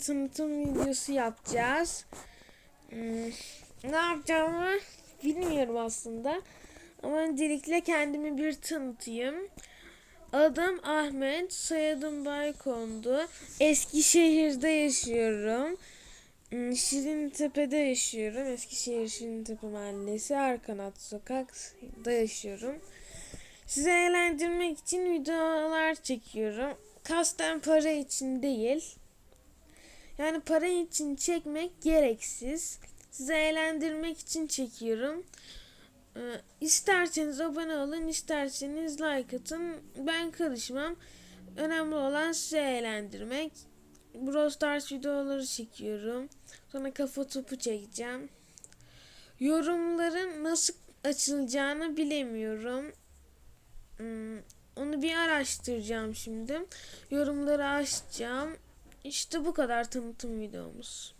tanıtım videosu yapacağız. Hmm, ne yapacağımı bilmiyorum aslında. Ama öncelikle kendimi bir tanıtayım. Adım Ahmet, soyadım Baykondu. Eskişehir'de yaşıyorum. Hmm, Şirintepe'de yaşıyorum. Eskişehir Şirintepe Mahallesi, Arkanat Sokak'ta yaşıyorum. Sizi eğlendirmek için videolar çekiyorum. Kasten para için değil. Yani para için çekmek gereksiz. Sizi eğlendirmek için çekiyorum. Ee, isterseniz abone olun, isterseniz like atın. Ben karışmam. Önemli olan sizi eğlendirmek. Brawl Stars videoları çekiyorum. Sonra kafa topu çekeceğim. Yorumların nasıl açılacağını bilemiyorum. Hmm, onu bir araştıracağım şimdi. Yorumları açacağım. İşte bu kadar tanıtım videomuz.